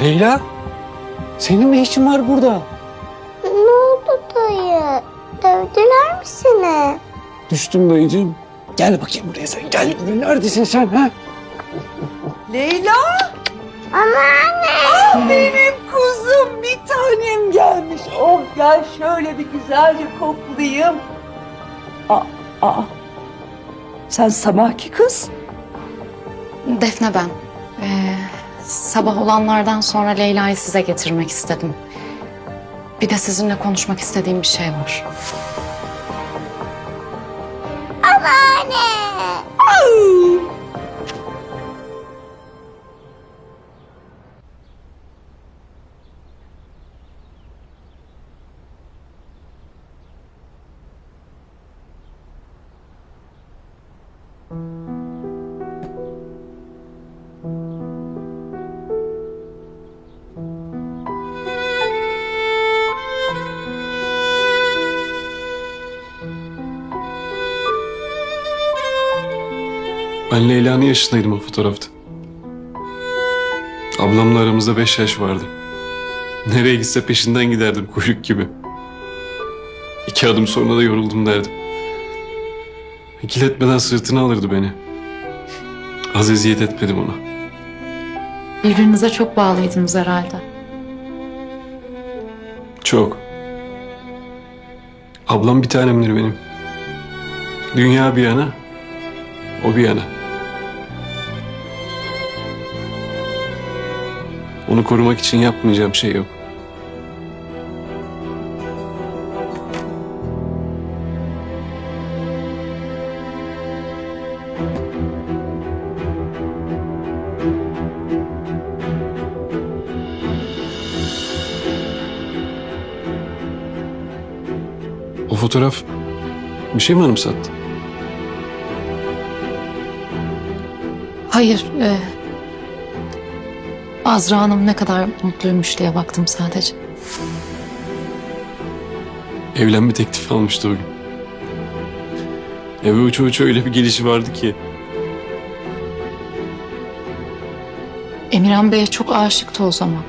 Leyla, senin ne işin var burada? Ne oldu dayı? Dövdüler mi seni? Düştüm dayıcığım. Gel bakayım buraya sen. Gel. Neredesin sen ha? Leyla, Anneanne. ah benim kuzum bir tanem gelmiş. Oh gel şöyle bir güzelce koklayayım. Aa, aa. Sen sabahki kız. Defne ben. Ee, sabah olanlardan sonra Leyla'yı size getirmek istedim. Bir de sizinle konuşmak istediğim bir şey var. Anneanne. Ben Leyla'nın yaşındaydım o fotoğrafta. Ablamla aramızda beş yaş vardı. Nereye gitse peşinden giderdim kuyruk gibi. İki adım sonra da yoruldum derdim. İkiletmeden sırtına alırdı beni. Az eziyet etmedim ona. Birbirinize çok bağlıydınız herhalde. Çok. Ablam bir tanemdir benim. Dünya bir yana, o bir yana. Onu korumak için yapmayacağım şey yok. O fotoğraf bir şey mi anımsattı? Hayır. E, Azra Hanım ne kadar mutluymuş diye baktım sadece. Evlenme teklifi almıştı o gün. Eve uça uça öyle bir gelişi vardı ki. Emirhan Bey'e çok aşıktı o zaman.